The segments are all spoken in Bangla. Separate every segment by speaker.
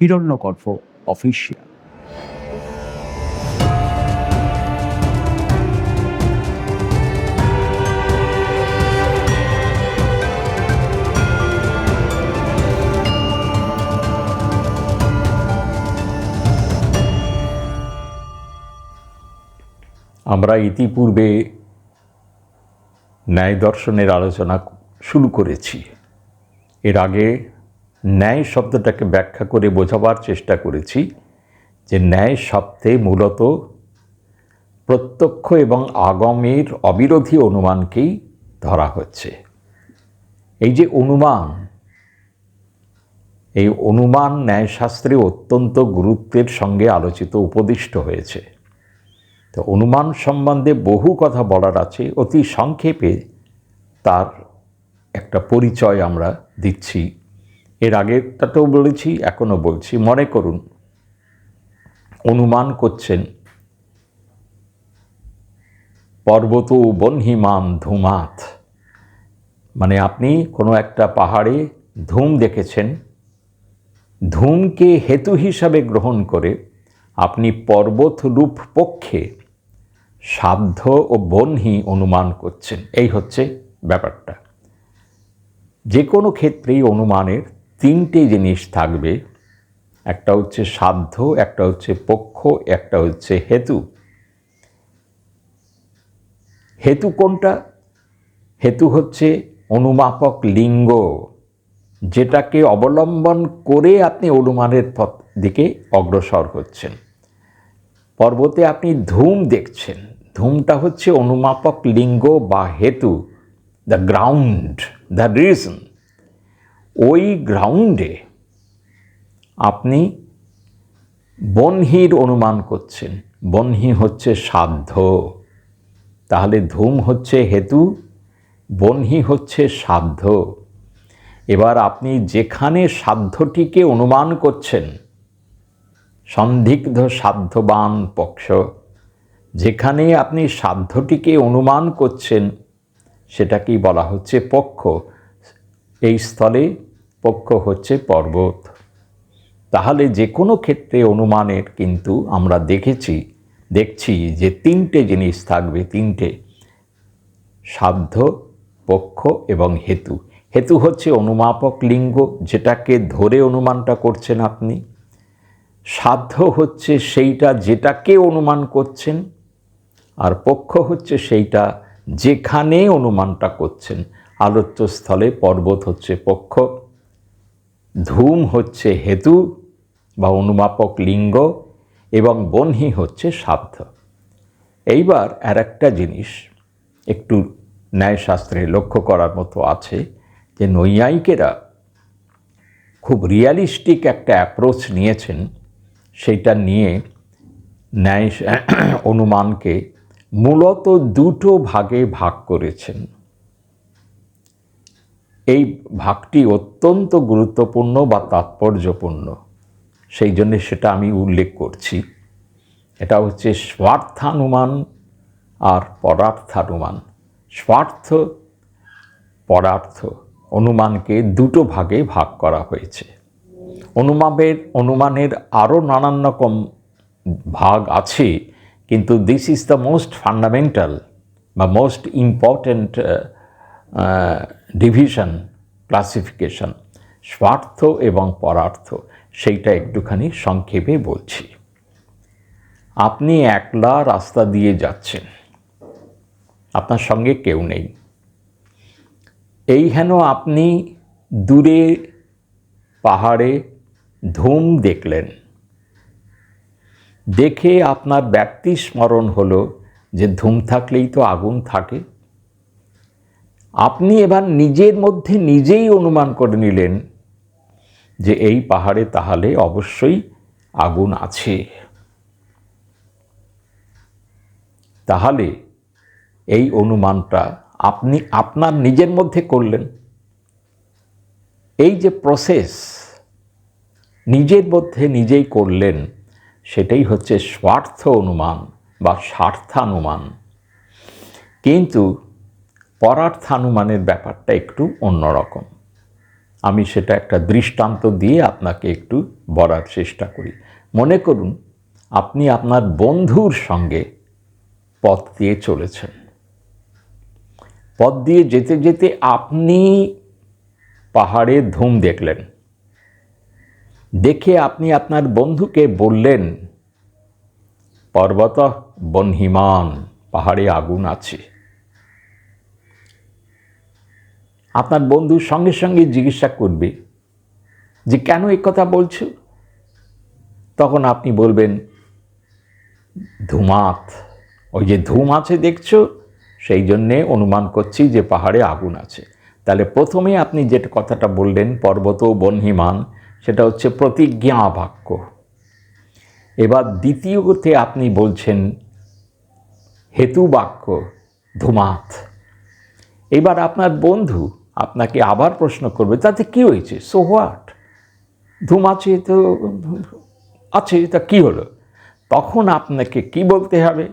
Speaker 1: হিরণ্যকর্ফ অফিসিয়াল
Speaker 2: আমরা ইতিপূর্বে ন্যায় দর্শনের আলোচনা শুরু করেছি। এর আগে ন্যায় শব্দটাকে ব্যাখ্যা করে বোঝাবার চেষ্টা করেছি যে ন্যায় শব্দে মূলত প্রত্যক্ষ এবং আগমের অবিরোধী অনুমানকেই ধরা হচ্ছে। এই যে অনুমান, এই অনুমান ন্যায়শাস্ত্রে অত্যন্ত গুরুত্বের সঙ্গে আলোচিত, উপদিষ্ট হয়েছে। তো অনুমান সম্বন্ধে বহু কথা বলার আছে, অতি সংক্ষেপে তার একটা পরিচয় আমরা দিচ্ছি। এর আগেরটাতেও বলেছি, এখনও বলছি। মনে করুন, অনুমান করছেন, পর্বত বহ্নিমান ধুমাত। মানে আপনি কোনো একটা পাহাড়ে ধূম দেখেছেন, ধূমকে হেতু হিসাবে গ্রহণ করে আপনি পর্বত রূপ পক্ষে সাধ্য ও বহ্নি অনুমান করছেন। এই হচ্ছে ব্যাপারটা। যে কোনো ক্ষেত্রেই অনুমানের তিনটে জিনিস থাকবে। একটা হচ্ছে সাধ্য, একটা হচ্ছে পক্ষ, একটা হচ্ছে হেতু। হেতু কোনটা? হেতু হচ্ছে অনুমাপক লিঙ্গ, যেটাকে অবলম্বন করে আপনি অনুমানের পথ দিকে অগ্রসর হচ্ছেন। পর্বতে আপনি ধূম দেখছেন। ধূমটা হচ্ছে অনুমাপক লিঙ্গ বা হেতু দ্য গ্রাউন্ড দ্য রিজন ওই গ্রাউন্ডে আপনি বহ্নির অনুমান করছেন। বহ্নি হচ্ছে সাধ্য। তাহলে ধূম হচ্ছে হেতু বহ্নি হচ্ছে সাধ্য। এবার আপনি যেখানে সাধ্যটিকে অনুমান করছেন, সন্দিগ্ধ সাধ্যবান পক্ষ, যেখানে আপনি সাধ্যটিকে অনুমান করছেন, সেটাকেই বলা হচ্ছে পক্ষ। এই স্থলে পক্ষ হচ্ছে পর্বত। তাহলে যে কোনো ক্ষেত্রে অনুমানের কিন্তু আমরা দেখেছি, দেখছি যে তিনটে জিনিস থাকবে, তিনটে। সাধ্য, পক্ষ এবং হেতু। হেতু হচ্ছে অনুমাপক লিঙ্গ, যেটাকে ধরে অনুমানটা করছেন আপনি। সাধ্য হচ্ছে সেইটা যেটাকে অনুমান করছেন, আর পক্ষ হচ্ছে সেইটা যেখানে অনুমানটা করছেন। আলোচ্যস্থলে পর্বত হচ্ছে পক্ষ, ধূম হচ্ছে হেতু বা অনুমাপক লিঙ্গ এবং বহ্নি হচ্ছে সাধ্য। এইবার আর একটা জিনিস একটু ন্যায়শাস্ত্রে লক্ষ্য করার মতো আছে যে নৈয়ায়িকেরা খুব রিয়ালিস্টিক একটা অ্যাপ্রোচ নিয়েছেন সেইটা নিয়ে ন্যায় অনুমানকে মূলত দুটো ভাগে ভাগ করেছেন। এই ভাগটি অত্যন্ত গুরুত্বপূর্ণ বা তাৎপর্যপূর্ণ। সেই জন্য সেটা আমি উল্লেখ করছি। এটা হচ্ছে স্বার্থানুমান আর পরার্থানুমান। স্বার্থ, পরার্থ অনুমানকে দুটো ভাগে ভাগ করা হয়েছে। অনুমানের অনুমানের আরও নানান রকম ভাগ আছে, কিন্তু this is the most fundamental বা মোস্ট ইম্পর্ট্যান্ট ডিভিশন, ক্লাসিফিকেশন, স্বার্থ এবং পরার্থ, সেইটা একটুখানি সংক্ষেপে বলছি। আপনি একলা রাস্তা দিয়ে যাচ্ছেন। আপনার সঙ্গে কেউ নেই। এই হেন আপনি দূরে পাহাড়ে ধুম দেখলেন। দেখে আপনার ব্যক্তি স্মরণ হলো যে ধুম থাকলেই তো আগুন থাকে। আপনি এবার নিজের মধ্যে নিজেই অনুমান করে নিলেন যে এই পাহাড়ে তাহলে অবশ্যই আগুন আছে। তাহলে এই অনুমানটা আপনি আপনার নিজের মধ্যে করলেন। এই যে প্রসেস নিজের মধ্যে নিজেই করলেন, সেটাই হচ্ছে স্বার্থ অনুমান বা স্বার্থানুমান। কিন্তু পরার্থানুমানের ব্যাপারটা একটু অন্যরকম। আমি সেটা একটা দৃষ্টান্ত দিয়ে আপনাকে একটু বলার চেষ্টা করি। মনে করুন, আপনি আপনার বন্ধুর সঙ্গে পথ দিয়ে চলেছেন। পথ দিয়ে যেতে যেতে আপনি পাহাড়ে ধুম দেখলেন। দেখে আপনি আপনার বন্ধুকে বললেন পর্বত বনহিমান পাহাড়ে আগুন আছে। আপনার বন্ধুর সঙ্গে সঙ্গে জিজ্ঞাসা করবে যে, কেন এই কথা বলছো? তখন আপনি বলবেন, ধুমাত। ওই যে ধুম আছে দেখছ, সেই জন্যে অনুমান করছি যে পাহাড়ে আগুন আছে। তাহলে প্রথমে আপনি যেটা কথাটা বললেন, পর্বত বনহিমান, সেটা হচ্ছে প্রতিজ্ঞা বাক্য এবার দ্বিতীয়তে আপনি বলছেন হেতু বাক্য ধুমাত। এবার আপনার বন্ধু আপনাকে আবার প্রশ্ন করবে, তাতে কি হয়েছে? সো হোয়াট ধুম আছে তো, আছে, তা কী হলো? তখন আপনাকে কি বলতে হবে?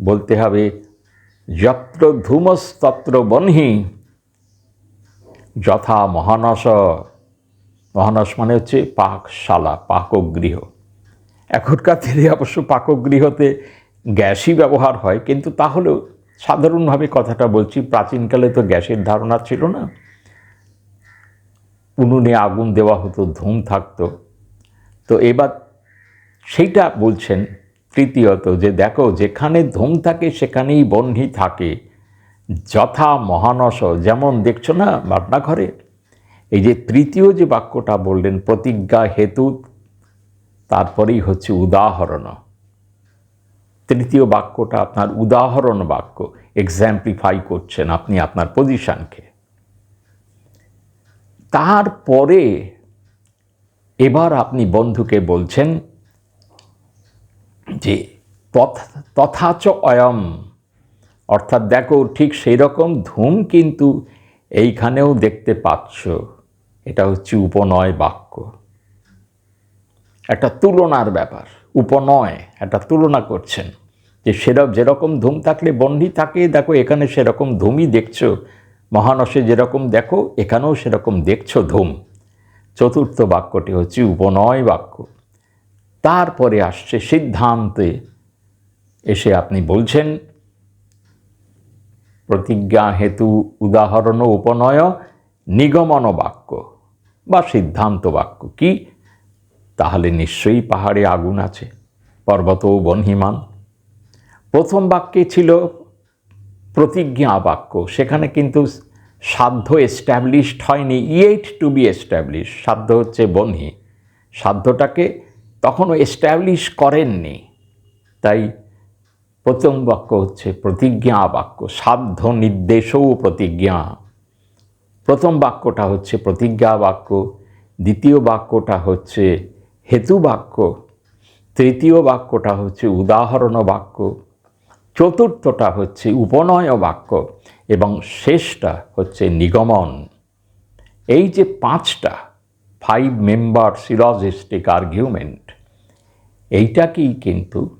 Speaker 2: বলতে হবে, যত্র ধূমস্তত্র বনহি, যথা মহানস। মহানস মানে হচ্ছে পাকশালা, পাকগৃহ। এখনকার দিনে অবশ্য পাকগৃহতে গ্যাসই ব্যবহার হয়, কিন্তু তাহলেও সাধারণভাবে কথাটা বলছি, প্রাচীনকালে তো গ্যাসের ধারণা ছিল না। উনুনে আগুন দেওয়া হতো, ধুম থাকতো। তো এবার সেইটা বলছেন তৃতীয়ত যে, দেখো, যেখানে ধুম থাকে সেখানেই বহ্নি থাকে। যথা মহানস, যেমন দেখছ না রান্নাঘরে এই যে তৃতীয় যে বাক্যটা বললেন, প্রতিজ্ঞা হেতু, তারপরেই হচ্ছে উদাহরণ। তৃতীয় বাক্যটা আপনার উদাহরণ বাক্য এক্সাম্পলিফাই করছেন আপনি আপনার পজিশনকে তারপরে এবার আপনি বন্ধুকে বলছেন যে তথাচ অয়ম। অর্থাৎ দেখো, ঠিক সেই রকম ধূম কিন্তু এইখানেও দেখতে পাচ্ছ। এটা হচ্ছে উপনয় বাক্য। একটা তুলনার ব্যাপার, উপনয় একটা তুলনা করছেন। যে সেরকম যেরকম ধূম থাকলে বন্ডি থাকে, দেখো এখানে সেরকম ধূমই দেখছ। মহানসে যেরকম দেখো, এখানেও সেরকম দেখছ ধূম। চতুর্থ বাক্যটি হচ্ছে উপনয় বাক্য। তারপরে আসছে সিদ্ধান্তে। এসে আপনি বলছেন, প্রতিজ্ঞা হেতু উদাহরণ উপনয়, নিগমন বাক্য বা সিদ্ধান্ত বাক্য। কি? তাহলে নিশ্চয়ই পাহাড়ে আগুন আছে পর্বত বনহিমান। প্রথম বাক্যে ছিল প্রতিজ্ঞা বাক্য, সেখানে কিন্তু সাধ্য এস্টাবলিশড হয়নি ইয়েট টু বি এস্টাবলিশ সাধ্য হচ্ছে বনহি। সাধ্যটাকে তখনও এস্টাবলিশ করেননি। তাই প্রথম বাক্য হচ্ছে প্রতিজ্ঞা বাক্য, সাধ্য নির্দেশও প্রতিজ্ঞা। প্রথম বাক্যটা হচ্ছে প্রতিজ্ঞা বাক্য, দ্বিতীয় বাক্যটা হচ্ছে হেতু বাক্য। তৃতীয় বাক্যটা হচ্ছে উদাহরণ বাক্য। চতুর্থটা হচ্ছে উপনয় বাক্য। এবং শেষটা হচ্ছে নিগমন। এই যে পাঁচটা ফাইভ মেম্বার সিলজিস্টিক আর্গুমেন্ট এইটাকেই কিন্তু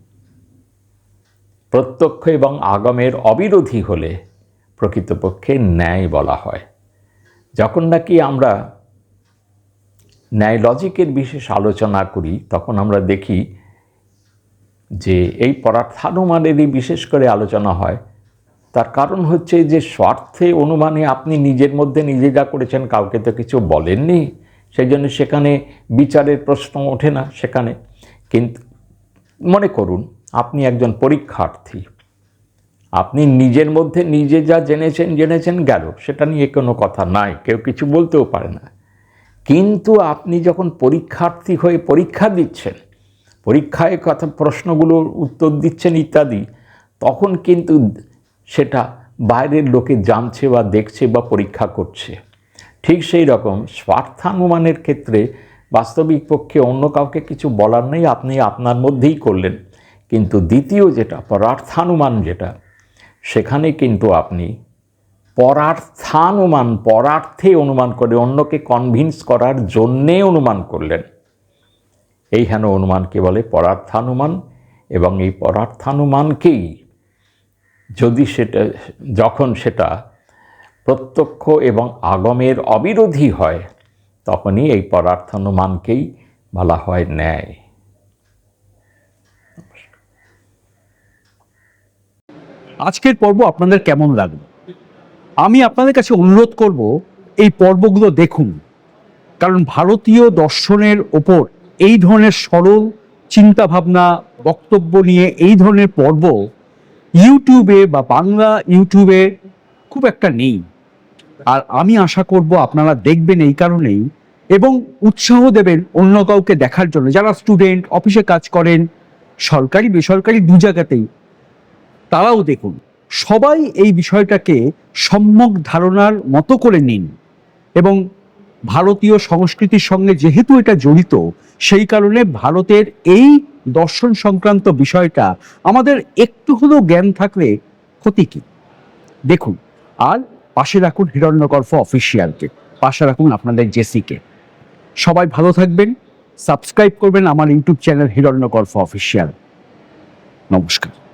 Speaker 2: প্রত্যক্ষ এবং আগমের অবিরোধী হলে প্রকৃতপক্ষে ন্যায় বলা হয়। যখন নাকি আমরা ন্যায় লজিকের বিশেষ আলোচনা করি, তখন আমরা দেখি যে এই পরার্থানুমানেরই বিশেষ করে আলোচনা হয়। তার কারণ হচ্ছে যে স্বার্থে অনুমানে আপনি নিজের মধ্যে নিজে যা করেছেন কাউকে তো কিছু বলেননি সেই জন্য সেখানে বিচারের প্রশ্ন ওঠে না সেখানে। কিন্তু মনে করুন, আপনি একজন পরীক্ষার্থী। আপনি নিজের মধ্যে নিজে যা জেনেছেন জেনেছেন গেল, সেটা নিয়ে কোনো কথা নাই, কেউ কিছু বলতেও পারে না। কিন্তু আপনি যখন পরীক্ষার্থী হয়ে পরীক্ষা দিচ্ছেন, পরীক্ষায় কথা প্রশ্নগুলোর উত্তর দিচ্ছেন ইত্যাদি, তখন কিন্তু সেটা বাইরের লোকে জানছে বা দেখছে বা পরীক্ষা করছে। ঠিক সেই রকম স্বার্থানুমানের ক্ষেত্রে বাস্তবিক পক্ষে অন্য কাউকে কিছু বলার নেই, আপনি আপনার মধ্যেই করলেন। কিন্তু দ্বিতীয় যেটা, পরার্থানুমান যেটা, সেখানে কিন্তু আপনি পরার্থানুমান, পরার্থে অনুমান করে অন্যকে কনভিন্স করার জন্যে অনুমান করলেন। এই হেন অনুমানকে বলে পরার্থানুমান এবং এই পরার্থানুমানকেই যদি সেটা, যখন সেটা প্রত্যক্ষ এবং আগমের অবিরোধী হয়, তখনই এই পরার্থানুমানকেই বলা হয় ন্যায়।
Speaker 1: আজকের পর্ব আপনাদের কেমন লাগল? আমি আপনাদের কাছে অনুরোধ করব, এই পর্বগুলো দেখুন। কারণ ভারতীয় দর্শনের ওপর এই ধরনের সরল চিন্তাভাবনা, বক্তব্য নিয়ে এই ধরনের পর্ব ইউটিউবে বা বাংলা ইউটিউবে খুব একটা নেই। আর আমি আশা করব আপনারা দেখবেন এই কারণেই এবং উৎসাহ দেবেন অন্য কাউকে দেখার জন্য। যারা স্টুডেন্ট, অফিসে কাজ করেন, সরকারি, বেসরকারি দু জায়গাতেই, তারাও দেখুন। সবাই এই বিষয়টাকে সম্যক ধারণার মতো করে নিন। এবং ভারতীয় সংস্কৃতির সঙ্গে যেহেতু এটা জড়িত, সেই কারণে ভারতের এই দর্শন সংক্রান্ত বিষয়টা আমাদের একটু হলেও জ্ঞান থাকলে ক্ষতি কি? দেখুন, আর পাশে রাখুন হিরণ্যগর্ভ অফিসিয়ালকে। পাশে রাখুন আপনাদের জেসিকে। সবাই ভালো থাকবেন। সাবস্ক্রাইব করবেন আমার ইউটিউব চ্যানেল হিরণ্যগর্ভ অফিসিয়াল। নমস্কার।